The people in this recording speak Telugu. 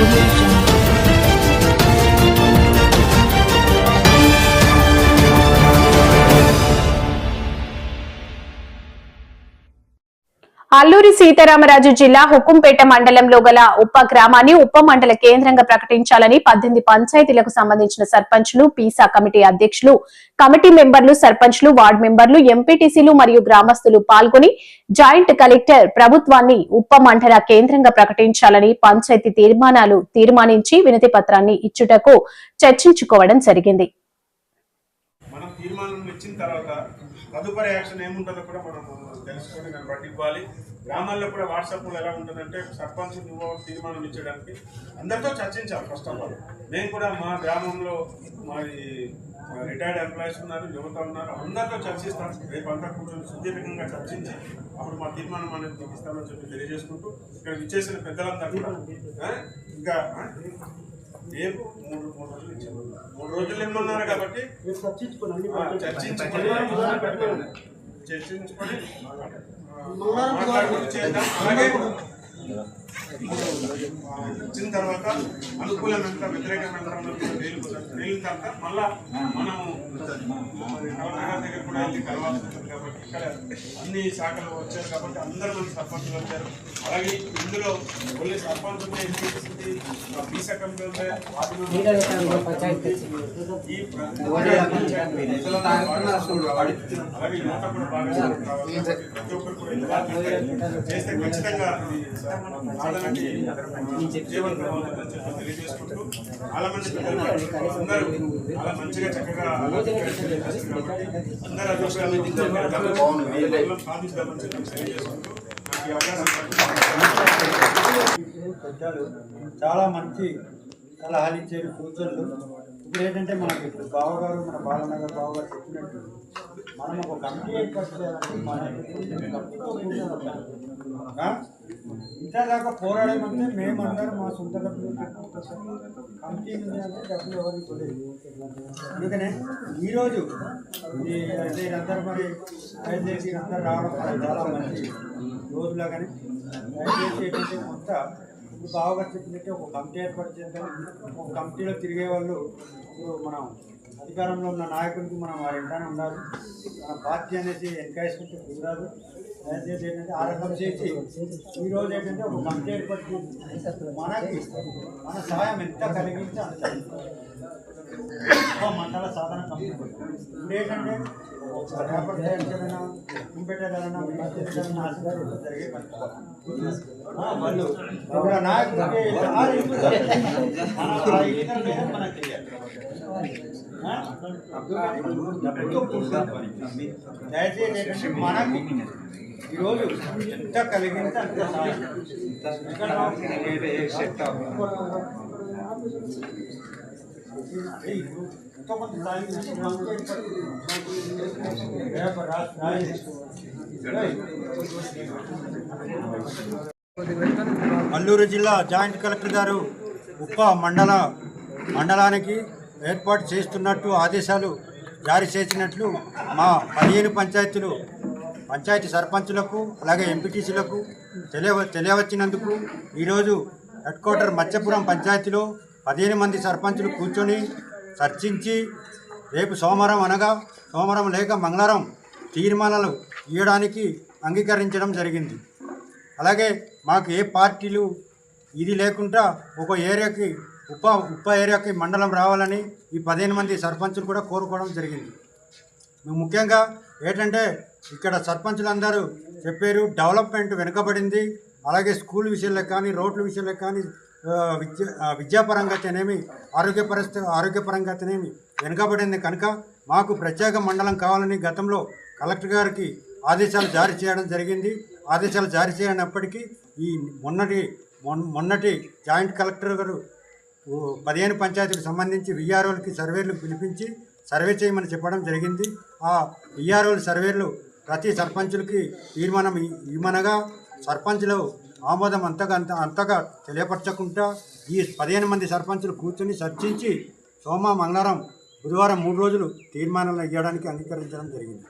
Thank you. అల్లూరి సీతారామరాజు జిల్లా హుకుంపేట మండలంలో గల ఉప్ప గ్రామాన్ని ఉప మండల కేంద్రంగా ప్రకటించాలని పద్దెనిమిది పంచాయతీలకు సంబంధించిన సర్పంచ్లు పీసా కమిటీ అధ్యక్షులు కమిటీ మెంబర్లు సర్పంచ్లు వార్డు మెంబర్లు ఎంపీటీసీలు మరియు గ్రామస్తులు పాల్గొని జాయింట్ కలెక్టర్ ప్రభుత్వాన్ని ఉప మండల కేంద్రంగా ప్రకటించాలని పంచాయతీ తీర్మానాలు తీర్మానించి వినతి పత్రాన్ని ఇచ్చుటకు చర్చించుకోవడం జరిగింది. మనం తీర్మానం ఇచ్చిన తర్వాత తదుపరి యాక్షన్ ఏముంటుందో కూడా మనం తెలుసుకొని దాన్ని బట్టి ఇవ్వాలి గ్రామాల్లో కూడా వాట్సాప్లో ఎలా ఉంటుందంటే సర్పంచ్ తీర్మానం ఇచ్చడానికి అందరితో చర్చించాలి ఫస్ట్ ఆఫ్ ఆల్ మేము కూడా మా గ్రామంలో మాది రిటైర్డ్ ఎంప్లాయీస్ ఉన్నారు యువత ఉన్నారు అందరితో చర్చిస్తాం. రేపు అంతా కూర్చొని సుదీర్ఘంగా చర్చించి అప్పుడు మా తీర్మానం అనేది మీకు ఇస్తామని చెప్పి తెలియజేసుకుంటూ ఇక్కడ విచ్చేసిన పెద్దలందరూ కూడా ఇంకా రేపు మూడు మూడు రోజులు ఇచ్చాము మూడు రోజులు ఎన్నున్నారు కాబట్టి చర్చించుకొని చేద్దాం. అలాగే ఇచ్చిన తర్వాత అనుకూలం ఎంత వ్యతిరేకం ఎంత ఉన్నదో కూడా తేలిపోతుంది. తేలిన తర్వాత మళ్ళా మనము మరి కలెక్టర్ గారి దగ్గర కూడా వెళ్ళి కలవాల్సి కాబట్టి ఇక్కడ అన్ని శాఖలు వచ్చారు కాబట్టి అందరూ మంది సర్పంచులు వచ్చారు. అలాగే ఇందులో ఓన్లీ సర్పంచ్ అలాగే యువత కూడా బాగా ప్రతి ఒక్కరు కూడా చేస్తే ఖచ్చితంగా తెలియజేసుకుంటూ చాలా మంది పిల్లలు అందరూ చాలా మంచిగా చక్కగా అందరూ సాధిస్తామని పెద్దలు చాలా మంచి సలహాలు ఇచ్చారు సూచనలు ఇప్పుడు ఏంటంటే మనకి ఇప్పుడు బావగారు మన బాలనగర్ బావగారు చెప్పినట్టు మనం ఒక కమిటీ ఏర్పాటు చేయాలంటే మన కమిటీతో కూర్చోవాలి. ఆ? ఇంత దాకా పోరాడమంటే మేమందరం మా సొంత డబ్బులు. కమిటీ ఉంది అంటే డబ్బులు ఎవరికి తెలియదు అందుకనే ఈరోజు ఈ అంటే అందరూ మరి దయచేసి అందరూ రావడం చాలా మంచి రోజులా కానీ దయచేసి ఏంటంటే కొంత ఇప్పుడు బాగా చెప్పినట్టే ఒక కమిటీ ఏర్పాటు చేద్దాం ఒక కమిటీలో తిరిగే వాళ్ళు ఇప్పుడు మనం అధికారంలో ఉన్న నాయకుడికి మనం వారి వెంటనే ఉండాలి మన పార్టీ అనేది ఎంకరేజ్మెంట్ కుదరదు దయచేసి ఏంటంటే ఆ రకం చేసి ఈరోజు ఏంటంటే ఒక కమిటీ ఏర్పాటు చేసి మనకి మన సహాయం ఎంత కలిగించి అంత మండల సాధన కమిటీ ఇప్పుడు ఏంటంటే రేపటి తయారైనా ఇంపెట్టాలన్నా జరిగే వాళ్ళు ఇప్పుడు మనకు తెలియాలి. దయచేసి మనకి ఈరోజు ఎంత కలిగింటే అంత అల్లూరు జిల్లా జాయింట్ కలెక్టర్ గారు ఉప మండల మండలానికి ఏర్పాటు చేస్తున్నట్టు ఆదేశాలు జారీ చేసినట్లు మా పదిహేను పంచాయతీలు పంచాయతీ సర్పంచులకు అలాగే ఎంపీటీసీలకు తెలియవ తెలియవచ్చినందుకు ఈరోజు హెడ్ క్వార్టర్ మత్స్యపురం పంచాయతీలో పదిహేను మంది సర్పంచులు కూర్చొని చర్చించి రేపు సోమవారం అనగా సోమవారం లేక మంగళవారం తీర్మానాలు ఇవ్వడానికి అంగీకరించడం జరిగింది. అలాగే మాకు ఏ పార్టీలు ఇది లేకుండా ఒక ఏరియాకి ఉప ఉప ఏరియాకి మండలం రావాలని ఈ పదిహేను మంది సర్పంచులు కూడా కోరుకోవడం జరిగింది. ముఖ్యంగా ఏంటంటే ఇక్కడ సర్పంచులందరూ చెప్పారు డెవలప్మెంట్ వెనుకబడింది. అలాగే స్కూల్ విషయంలో కానీ రోడ్ల విషయంలో కానీ విద్య విద్యాపరంగా అయితేనేమి ఆరోగ్య పరిస్థితి ఆరోగ్యపరంగా అయితేనేమి వెనుకబడింది కనుక మాకు ప్రత్యేక మండలం కావాలని గతంలో కలెక్టర్ గారికి ఆదేశాలు జారీ చేయడం జరిగింది. ఆదేశాలు జారీ చేయనప్పటికీ ఈ మొన్నటి మొన్నటి జాయింట్ కలెక్టర్ గారు పదిహేను పంచాయతీలకు సంబంధించి విఆర్ఓలకి సర్వేలు పిలిపించి సర్వే చేయమని చెప్పడం జరిగింది. ఆ విఆర్ఓలు సర్వేలు ప్రతి సర్పంచులకి తీర్మానం ఇ- ఇవ్వమనగా సర్పంచులు ఆమోదం అంతగా అంత అంతగా తెలియపరచకుండా ఈ పదిహేను మంది సర్పంచులు కూర్చొని చర్చించి సోమ మంగళవారం బుధవారం మూడు రోజులు తీర్మానాలు ఇవ్వడానికి అంగీకరించడం జరిగింది.